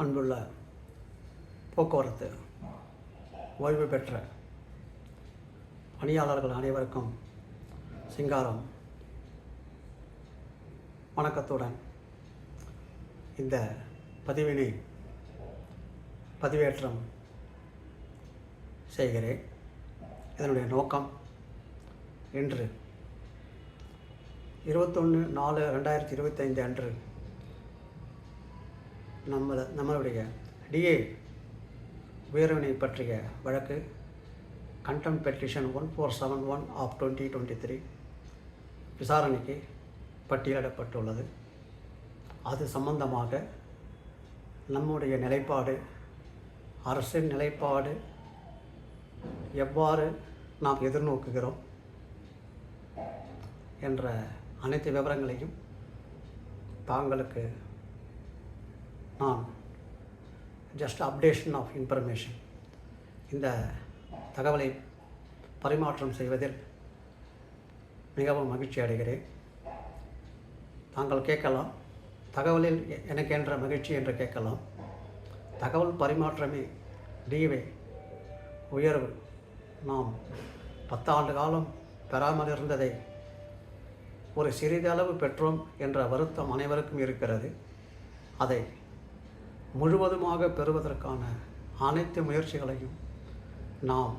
அன்புள்ள போக்குவரத்து ஓய்வு பெற்ற பணியாளர்கள் அனைவருக்கும் சிங்காரம் வணக்கத்துடன் இந்த பதிவினை பதிவேற்றம் செய்கிறேன். இதனுடைய நோக்கம் இன்று இருபத்தொன்று நாலு ரெண்டாயிரத்தி இருபத்தைந்து அன்று நம்ம நம்மளுடைய டிஏ உயர்வினை பற்றிய வழக்கு contempt petition one four seven one of twenty twenty three விசாரணைக்கு பட்டியலிடப்பட்டுள்ளது. அது சம்பந்தமாக நம்முடைய நிலைப்பாடு அரசின் நிலைப்பாடு எவ்வாறு நாம் எதிர்நோக்குகிறோம் என்ற அனைத்து விவரங்களையும் தாங்களுக்கு நான் ஜஸ்ட் அப்டேஷன் ஆஃப் இன்ஃபர்மேஷன் இந்த தகவலை பரிமாற்றம் செய்வதில் மிகவும் மகிழ்ச்சி அடைகிறேன். தாங்கள் கேட்கலாம். தகவலில் எ- எனக்கு என்ற மகிழ்ச்சி என்று கேட்கலாம். தகவல் பரிமாற்றமே டிவை உயர்வு. நாம் பத்தாண்டு காலம் பெறாமல் இருந்ததை ஒரு சிறிதளவு பெற்றோம் என்ற வருத்தம் அனைவருக்கும் இருக்கிறது. அதை முழுவதுமாக பெறுவதற்கான அனைத்து முயற்சிகளையும் நாம்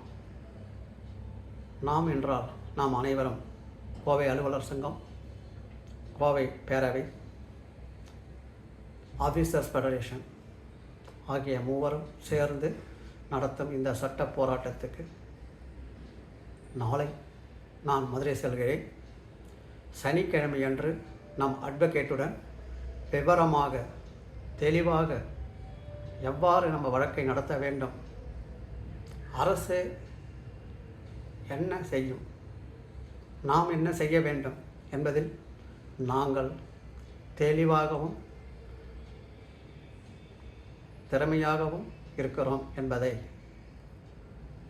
நாம் என்றால் நாம் அனைவரும் கோவை அலுவலர் சங்கம் கோவை பேரவை ஆஃபீஸர்ஸ் ஃபெடரேஷன் ஆகிய மூவரும் சேர்ந்து நடத்தும் இந்த சட்ட போராட்டத்துக்கு நாளை நான் மதுரை செல்கிறேன். சனிக்கிழமையன்று நம் அட்வொகேட்டுடன் விவரமாக தெளிவாக எவ்வாறு நம்ம வழக்கை நடத்த வேண்டும்? அரசு என்ன செய்யும்? நாம் என்ன செய்ய வேண்டும் என்பதில் நாங்கள் தெளிவாகவும் திறமையாகவும் இருக்கிறோம் என்பதை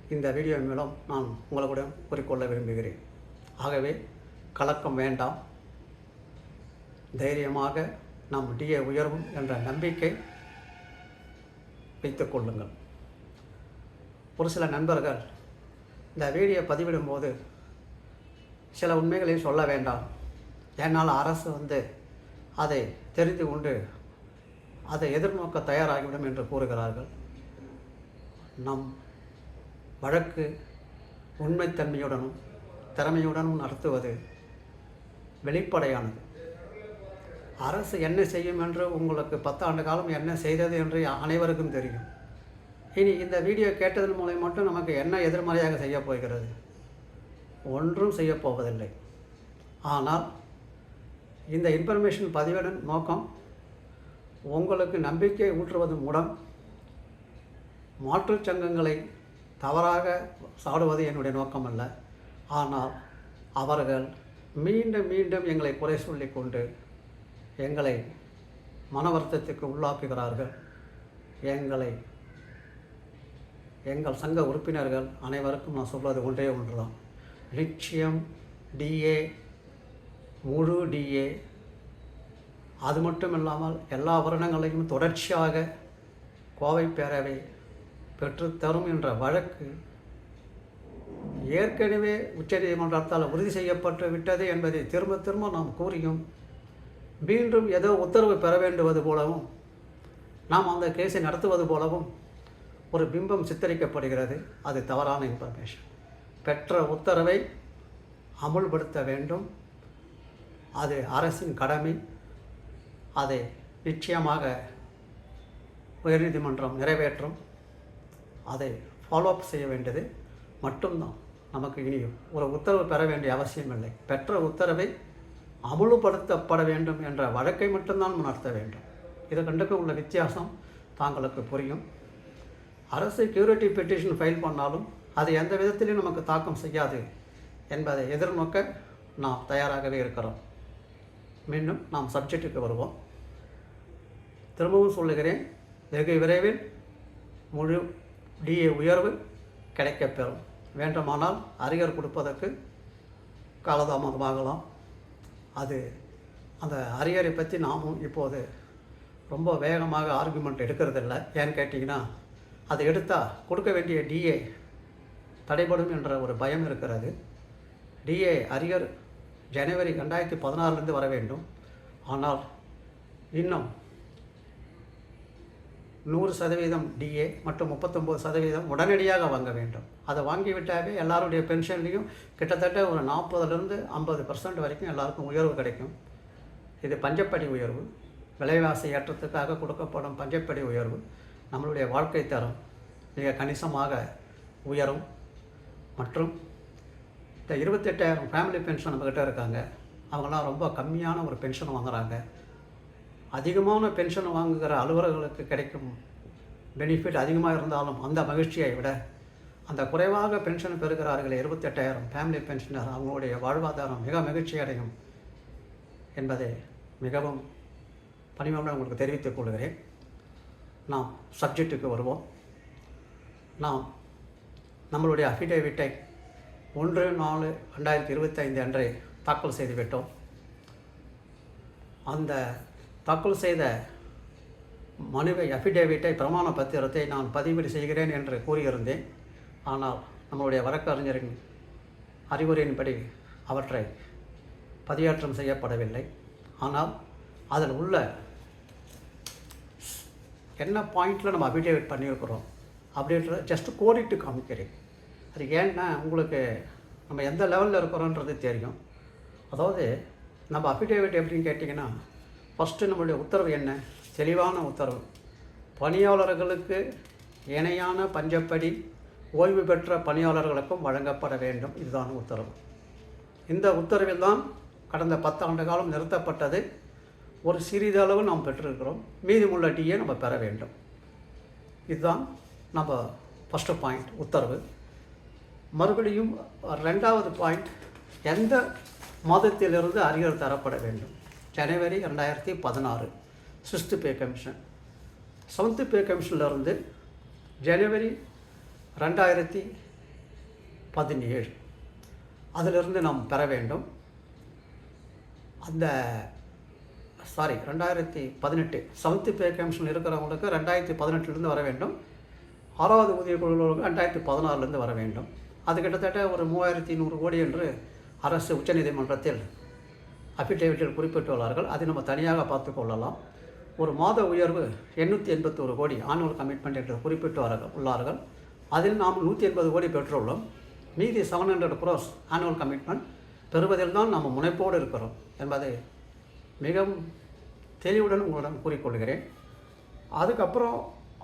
இந்த வீடியோ மூலம் நான் உங்களுடன் கூறிக்கொள்ள விரும்புகிறேன். ஆகவே கலக்கம் வேண்டாம். தைரியமாக நம் டிஏ உயர்வும் என்ற நம்பிக்கை வைத்துக் கொள்ளுங்கள் ஒரு சில நண்பர்கள் இந்த வீடியோ பதிவிடும்போது சில உண்மைகளையும் சொல்ல வேண்டாம். ஏன்னால் அரசு வந்து அதை தெரிந்து கொண்டு அதை எதிர்நோக்க தயாராகிவிடும் என்று கூறுகிறார்கள். நம் வழக்கு உண்மைத்தன்மையுடனும் திறமையுடனும் நடத்துவது வெளிப்படையானது. அரசு என்ன செய்யும் என்று உங்களுக்கு பத்தாண்டு காலம் என்ன செய்தது என்று அனைவருக்கும் தெரியும். இனி இந்த வீடியோ கேட்டதன் மூலம் மட்டும் நமக்கு என்ன எதிர்மறையாக செய்யப் போகிறது? ஒன்றும் செய்யப் போவதில்லை. ஆனால் இந்த இன்ஃபர்மேஷன் பதிவிடன் நோக்கம் உங்களுக்கு நம்பிக்கை ஊற்றுவது மூலம் மாற்றுச் சங்கங்களை தவறாக சாடுவது என்னுடைய நோக்கம் அல்ல ஆனால் அவர்கள் மீண்டும் மீண்டும் எங்களை குறை சொல்லிக் கொண்டு எங்களை மனவருத்தத்துக்கு உள்ளாக்குகிறார்கள். எங்களை எங்கள் சங்க உறுப்பினர்கள் அனைவருக்கும் நான் சொல்வது ஒன்றே ஒன்றுதான். நிச்சயம் டிஏ முழு டிஏ அது மட்டும் இல்லாமல் எல்லா வருடங்களையும் தொடர்ச்சியாக கோவை பேரவை பெற்றுத்தரும் என்ற வழக்கு ஏற்கனவே உச்சநீதிமன்றத்தால் உறுதி செய்யப்பட்டு விட்டது என்பதை திரும்ப திரும்ப நாம் கூறியும். மீண்டும் ஏதோ உத்தரவு பெற வேண்டுவது போலவும் நாம் அந்த கேஸை நடத்துவது போலவும் ஒரு பிம்பம் சித்தரிக்கப்படுகிறது. அது தவறான இன்ஃபர்மேஷன் பெற்ற உத்தரவை அமுல்படுத்த வேண்டும். அது அரசின் கடமை. அதை நிச்சயமாக உயர்நீதிமன்றம் நிறைவேற்றும். அதை ஃபாலோ அப் செய்ய வேண்டியது மட்டும்தான். நமக்கு இனி ஒரு உத்தரவு பெற வேண்டிய அவசியமில்லை. பெற்ற உத்தரவை அமுலுப்படுத்தப்பட வேண்டும் என்ற வழக்கை மட்டும்தான் நடத்த வேண்டும். இதை கண்டுக்கு உள்ள வித்தியாசம் தாங்களுக்கு புரியும். அரசு செக்யூரிட்டி பெட்டிஷன் ஃபைல் பண்ணாலும் அது எந்த விதத்திலையும் நமக்கு தாக்கம் செய்யாது என்பதை எதிர்நோக்க நாம் தயாராகவே இருக்கிறோம். மீண்டும் நாம் சப்ஜெக்ட்டுக்கு வருவோம். திரும்பவும் சொல்லுகிறேன் வெகு விரைவில் முழு டிஏ உயர்வு கிடைக்கப்பெறும். வேண்டுமானால் அறிகர் கொடுப்பதற்கு காலதாமதமாகலாம். அது அந்த அரியரை பற்றி நாமும் இப்போது ரொம்ப வேகமாக ஆர்குமெண்ட் எடுக்கிறதில்ல. ஏன்னு கேட்டிங்கன்னா அதை எடுத்தால் கொடுக்க வேண்டிய டிஏ தடைபடும் என்ற ஒரு பயம் இருக்கிறது. டிஏ அரியர் ஜனவரி ரெண்டாயிரத்தி பதினாறுலேருந்து வர வேண்டும். ஆனால் இன்னும் நூறு சதவீதம் டிஏ மற்றும் முப்பத்தொம்போது சதவீதம் உடனடியாக வாங்க வேண்டும். அதை வாங்கிவிட்டாவே எல்லாருடைய பென்ஷன்லேயும் கிட்டத்தட்ட ஒரு நாற்பதுலேருந்து ஐம்பது பர்சன்ட் வரைக்கும் எல்லாருக்கும் உயர்வு கிடைக்கும். இது பஞ்சப்படி உயர்வு. விலைவாசி ஏற்றத்துக்காக கொடுக்கப்படும் பஞ்சப்படி உயர்வு. நம்மளுடைய வாழ்க்கை தரம் மிக கணிசமாக உயரும். மற்றும் இந்த இருபத்தெட்டாயிரம் ஃபேமிலி பென்ஷன் நம்மக்கிட்ட இருக்காங்க. அவங்களாம் ரொம்ப கம்மியான ஒரு பென்ஷன் வாங்குகிறாங்க அதிகமான பென்ஷன் வாங்குகிற அலுவலர்களுக்கு கிடைக்கும் பெனிஃபிட் அதிகமாக இருந்தாலும் அந்த மகிழ்ச்சியை விட அந்த குறைவாக பென்ஷன் பெறுகிறார்கள் இருபத்தெட்டாயிரம் ஃபேமிலி பென்ஷனர் அவங்களுடைய வாழ்வாதாரம் மிக மகிழ்ச்சி அடையும் என்பதை மிகவும் பணிவுடன் உங்களுக்கு தெரிவித்துக் கொள்கிறேன். நாம் சப்ஜெக்ட்டுக்கு வருவோம். நாம் நம்மளுடைய அஃபிடேவிட்டை ஒன்று நாலு ரெண்டாயிரத்தி இருபத்தைந்து அன்றே தாக்கல் செய்துவிட்டோம். அந்த தாக்கல் செய்த மனுவை அஃபிடேவிட்டை பிரமாண பத்திரத்தை நான் பதிவீடு செய்கிறேன் என்று கூறியிருந்தேன். ஆனால் நம்மளுடைய வழக்கறிஞரின் அறிவுரையின்படி அவற்றை பதிவேற்றம் செய்யப்படவில்லை. ஆனால் அதில் உள்ள என்ன பாயிண்டில் நம்ம அஃபிடேவிட் பண்ணியிருக்கிறோம் அப்படின்றத ஜஸ்ட் கோடிட்டு காமிக்கிறேன். அது ஏன்னா உங்களுக்கு நம்ம எந்த லெவலில் இருக்கிறோன்றது தெரியும். அதாவது நம்ம அஃபிடேவிட் எப்படின்னு கேட்டிங்கன்னா ஃபஸ்ட்டு நம்மளுடைய உத்தரவு என்ன? தெளிவான உத்தரவு. பணியாளர்களுக்கு இணையான பஞ்சப்படி ஓய்வு பெற்ற பணியாளர்களுக்கும் வழங்கப்பட வேண்டும். இதுதான் உத்தரவு. இந்த உத்தரவில் தான் கடந்த பத்தாண்டு காலம் நிறுத்தப்பட்டது. ஒரு சிறிதளவு நாம் பெற்றிருக்கிறோம். மீதமுள்ள டீயை நம்ம பெற வேண்டும். இதுதான் நம்ம ஃபஸ்ட்டு பாயிண்ட் உத்தரவு. மறுபடியும் ரெண்டாவது பாயிண்ட் எந்த மாதத்திலிருந்து அறிஞர் தரப்பட வேண்டும்? ஜனவரி ரெண்டாயிரத்தி பதினாறு sixth pay commission seventh pay கமிஷன்லேருந்து ஜனவரி ரெண்டாயிரத்தி பதினேழு. அதிலிருந்து நாம் பெற வேண்டும். அந்த சாரி ரெண்டாயிரத்தி பதினெட்டு செவன்த்து பே கமிஷன் இருக்கிறவங்களுக்கு ரெண்டாயிரத்தி பதினெட்டுலேருந்து வர வேண்டும். ஆறாவது ஊதிய குழுவுக்கு ரெண்டாயிரத்தி பதினாறுலேருந்து வர வேண்டும். அது கிட்டத்தட்ட ஒரு மூவாயிரத்தி நூறு கோடி என்று அரசு உச்சநீதிமன்றத்தில் அஃபிடேவிட்டில் குறிப்பிட்டுள்ளார்கள். அதை நம்ம தனியாக பார்த்து கொள்ளலாம். ஒரு மாத உயர்வு எண்ணூற்றி எண்பத்தோரு கோடி ஆனுவல் கமிட்மெண்ட் என்று குறிப்பிட்டு உள்ளார்கள். அதில் நாம் நூற்றி எண்பது கோடி பெற்றுள்ளோம். மீதி seven hundred crores annual commitment பெறுவதில் தான் நம்ம முனைப்போடு இருக்கிறோம் என்பதை மிகவும் தெளிவுடன் உங்களிடம் கூறிக்கொள்கிறேன். அதுக்கப்புறம்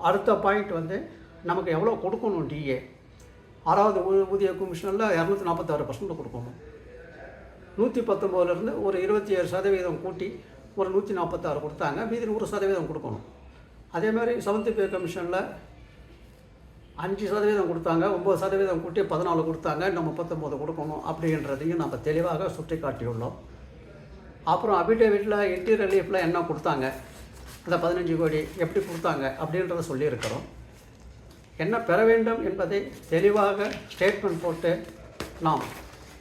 அடுத்த பாயிண்ட் வந்து நமக்கு எவ்வளோ கொடுக்கணும் டிஏ ஆறாவது ஊதிய கமிஷனில் இரநூத்தி நாற்பத்தாறு பர்சன்ட் கொடுக்கணும். நூற்றி பத்தொம்போதுலேருந்து ஒரு இருபத்தி ஏழு சதவீதம் கூட்டி ஒரு நூற்றி நாற்பத்தாறு கொடுத்தாங்க. மீதி நூறு சதவீதம் கொடுக்கணும். அதே மாதிரி செவன்த்து பே கமிஷனில் அஞ்சு சதவீதம் கொடுத்தாங்க. ஒம்பது சதவீதம் கூட்டி பதினாலு கொடுத்தாங்க. இன்னும் முப்பத்தொம்போது கொடுக்கணும் அப்படின்றதையும் நம்ம தெளிவாக சுட்டி காட்டியுள்ளோம் அப்புறம் அபிடேவிட்டில் இன்டீரியர் ரிலீஃபில் என்ன கொடுத்தாங்க? அந்த பதினஞ்சு கோடி எப்படி கொடுத்தாங்க அப்படின்றத சொல்லியிருக்கிறோம். என்ன பெற வேண்டும் என்பதை தெளிவாக ஸ்டேட்மெண்ட் போட்டு நாம்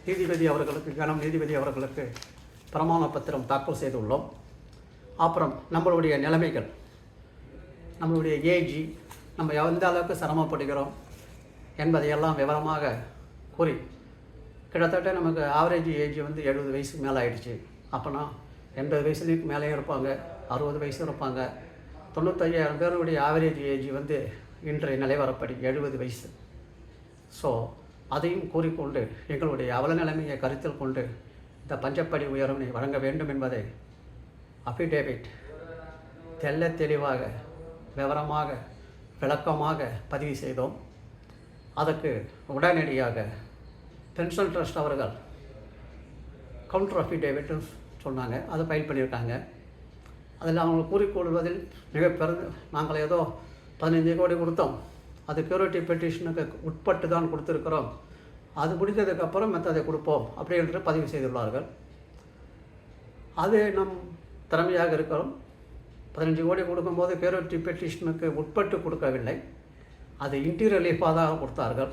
நீதிபதி அவர்களுக்கு கனம் நீதிபதி அவர்களுக்கு பிரமாண பத்திரம் தாக்கல் செய்துள்ளோம். அப்புறம் நம்மளுடைய நிலைமைகள். நம்மளுடைய ஏஜி நம்ம எந்த அளவுக்கு சிரமப்படுகிறோம் என்பதையெல்லாம் விவரமாக கூறி கிட்டத்தட்ட நமக்கு ஆவரேஜ் ஏஜ் வந்து எழுபது வயசுக்கு மேலே ஆயிடுச்சு. அப்போனா எண்பது வயசுலேயும் மேலேயும் இருப்பாங்க அறுபது வயசு இருப்பாங்க. தொண்ணூத்தையாயிரம் பேருடைய ஆவரேஜ் ஏஜ் வந்து இன்றைய நிலைவரப்படி எழுபது வயசு. ஸோ அதையும் கூறிக்கொண்டு எங்களுடைய அவல நிலைமையை கருத்தில் கொண்டு இந்த பஞ்சப்படி உயர்வினை வழங்க வேண்டும் என்பதை அஃபிடேவிட் தெள்ள தெளிவாக விவரமாக விளக்கமாக பதிவு செய்தோம். அதற்கு உடனடியாக பென்ஷன் ட்ரஸ்ட் அவர்கள் கவுண்டர் அஃபிடேவிட்னு சொன்னாங்க. அதை ஃபைல் பண்ணியிருக்காங்க. அதில் அவங்க கூறிக்கொள்வதில் மிக பிறந்து நாங்கள் ஏதோ பதினைந்து கோடி கொடுத்தோம். அது பியூரிட்டி பெட்டிஷனுக்கு உட்பட்டு தான் கொடுத்துருக்கிறோம். அது முடிந்ததுக்கப்புறம் மற்றதை கொடுப்போம் அப்படி என்று பதிவு செய்துள்ளார்கள். அது நம் திறமையாக இருக்கிறோம். பதினஞ்சு கோடி கொடுக்கும்போது பியூரிட்டி பெட்டிஷனுக்கு உட்பட்டு கொடுக்கவில்லை. அது இன்டீரியர் ரிலீஃபாக தான் கொடுத்தார்கள்.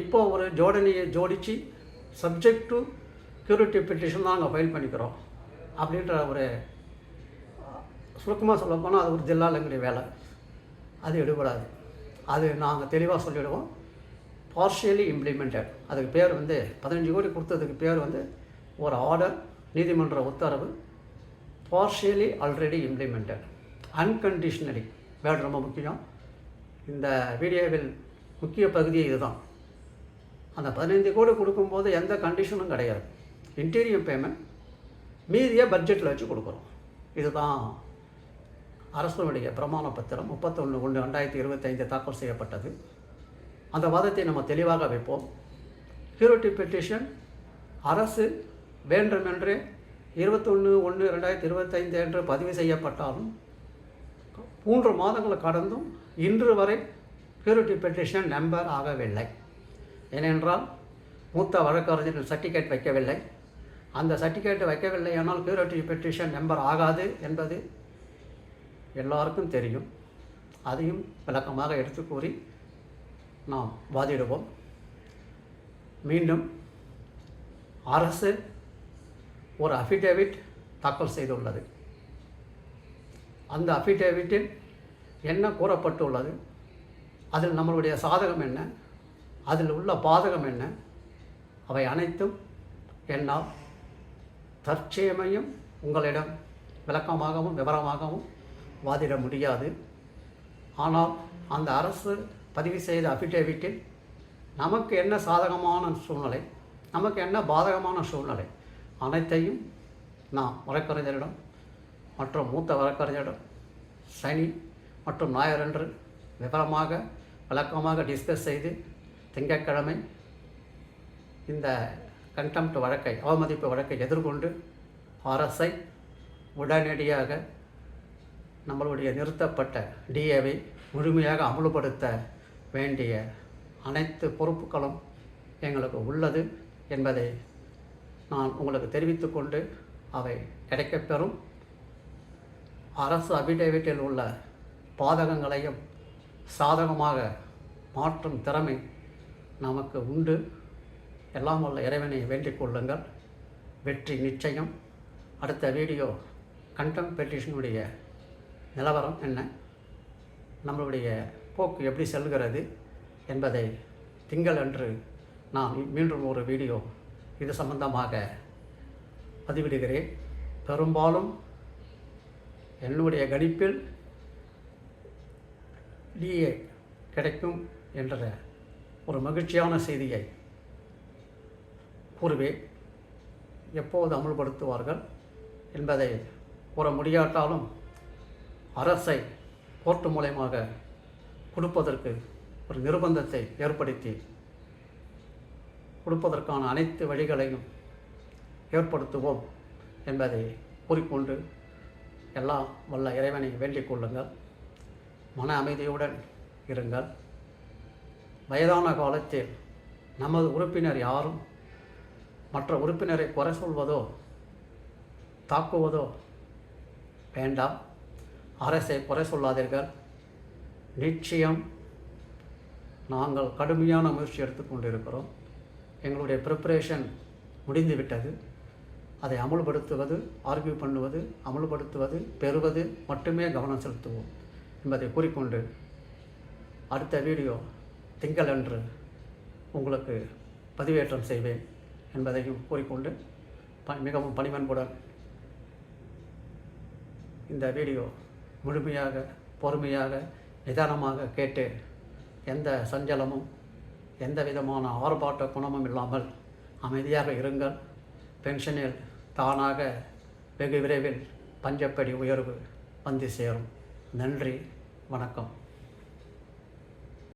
இப்போ ஒரு ஜோடனையை ஜோடித்து சப்ஜெக்ட் டு பியூரிட்டி பெட்டிஷன் தான் நாங்கள் ஃபைல் பண்ணிக்கிறோம். அப்படின்ற ஒரு சுருக்கமாக சொல்ல போனால் அது ஒரு ஜில்லாலங்கடி வேலை. அது எடுபடாது. அது நாங்கள் தெளிவாக சொல்லிவிடுவோம் பார்ஷியலி இம்ப்ளிமெண்டட் அதுக்கு பேர் வந்து பதினஞ்சு கோடி கொடுத்ததுக்கு பேர் வந்து ஒரு ஆர்டர் நீதிமன்ற உத்தரவு partially already implemented unconditionally word ரொம்ப முக்கியம். இந்த வீடியோவில் முக்கிய பகுதி இதுதான். அந்த பதினைந்து கோடி கொடுக்கும்போது எந்த கண்டிஷனும் கிடையாது. இன்டீரியர் பேமெண்ட் மீதியை பட்ஜெட்டில் வச்சு கொடுக்குறோம். இதுதான் அரசனுடைய பிரமாண பத்திரம் முப்பத்தொன்று ஒன்று ரெண்டாயிரத்தி இருபத்தைந்து தாக்கல் செய்யப்பட்டது. அந்த வாதத்தை நம்ம தெளிவாக வைப்போம். ஹீரோட்டி பெட்டிஷன் அரசு வேண்டுமென்று இருபத்தொன்று ஒன்று ரெண்டாயிரத்தி இருபத்தைந்து என்று பதிவு செய்யப்பட்டாலும் மூன்று மாதங்கள் கடந்தும் இன்று வரை பியூரிட்டி பெட்டிஷன் நம்பர் ஆகவில்லை. ஏனென்றால் மூத்த வழக்கறிஞர்கள் சர்டிஃபிகேட் வைக்கவில்லை. அந்த சர்டிஃபிகேட் வைக்கவில்லை ஆனால் பியூரிட்டி பெட்டிஷன் நம்பர் ஆகாது என்பது எல்லாருக்கும் தெரியும். அதையும் விளக்கமாக எடுத்து கூறி நாம் வாதிடுவோம். மீண்டும் அரசு ஒரு அஃபிடேவிட் தாக்கல் செய்துள்ளது. அந்த அஃபிடேவிட்டில் என்ன கூறப்பட்டுள்ளது? அதில் நம்மளுடைய சாதகம் என்ன? அதில் உள்ள பாதகம் என்ன? அவை அனைத்தும் என்னால் தற்சேமையும் உங்களிடம் விளக்கமாகவும் விவரமாகவும் வாதிட முடியாது. ஆனால் அந்த அரசு பதிவு செய்த அஃபிடேவிட்டில் நமக்கு என்ன சாதகமான சூழ்நிலை நமக்கு என்ன பாதகமான சூழ்நிலை அனைத்தையும் நாம் வழக்கறிஞரிடம் மற்றும் மூத்த வழக்கறிஞரிடம் சனி மற்றும் ஞாயிறன்று விவரமாக விளக்கமாக டிஸ்கஸ் செய்து திங்கட்கிழமை இந்த கண்டெம்ட் வழக்கை அவமதிப்பு வழக்கை எதிர்கொண்டு அரசை உடனடியாக நம்மளுடைய நிறுத்தப்பட்ட டிஏவை முழுமையாக அமலுப்படுத்த வேண்டிய அனைத்து பொறுப்புகளும் எங்களுக்கு உள்ளது என்பதை நான் உங்களுக்கு தெரிவித்துக்கொண்டு அவை கிடைக்கப்பெறும் அரசு அபிடேவிட்டில் உள்ள பாதகங்களையும் சாதகமாக மாற்றும் திறமை நமக்கு உண்டு. எல்லாம் உள்ள இறைவனை வேண்டிக் கொள்ளுங்கள். வெற்றி நிச்சயம். அடுத்த வீடியோ கண்டம் பெட்டிஷனுடைய நிலவரம் என்ன? நம்மளுடைய போக்கு எப்படி செல்கிறது என்பதை திங்கள் அன்று நான் மீண்டும் ஒரு வீடியோ இது சம்பந்தமாக பதிவிடுகிறேன். பெரும்பாலும் என்னுடைய கணிப்பில் டிஏ கிடைக்கும் என்ற ஒரு மகிழ்ச்சியான செய்தியை கூறுவேன். எப்போது அமுல்படுத்துவார்கள் என்பதை கூற முடியாட்டாலும் அரசை கோர்ட்டு மூலயமாக கொடுப்பதற்கு ஒரு நிர்பந்தத்தை ஏற்படுத்தி கொடுப்பதற்கான அனைத்து வழிகளையும் ஏற்படுத்துவோம் என்பதை கூறிக்கொண்டு எல்லாம் வல்ல இறைவனை வேண்டிக் கொள்ளுங்கள். மன அமைதியுடன் இருங்கள். வயதான காலத்தில் நமது உறுப்பினர் யாரும் மற்ற உறுப்பினரை குறை சொல்வதோ தாக்குவதோ வேண்டாம். அரசை குறை சொல்லாதீர்கள். நிச்சயம் நாங்கள் கடுமையான முயற்சி எடுத்துக்கொண்டிருக்கிறோம் எங்களுடைய ப்ரிப்பரேஷன் முடிந்துவிட்டது. அதை அமுல்படுத்துவது ஆர்கியூ பண்ணுவது அமுல்படுத்துவது பெறுவது மட்டுமே கவனம் செலுத்துவோம் என்பதை கூறிக்கொண்டு அடுத்த வீடியோ திங்களன்று உங்களுக்கு பதிவேற்றம் செய்வேன் என்பதையும் கூறிக்கொண்டு ப மிகவும் பணிவன்புடன் இந்த வீடியோ முழுமையாக பொறுமையாக நிதானமாக கேட்டு எந்த சஞ்சலமும் எந்த விதமான ஆர்ப்பாட்ட குணமும் இல்லாமல் அமைதியாக இருங்கள். பென்ஷனில் தானாக வெகு விரைவில் பஞ்சப்படி உயர்வு வந்து சேரும். நன்றி வணக்கம்.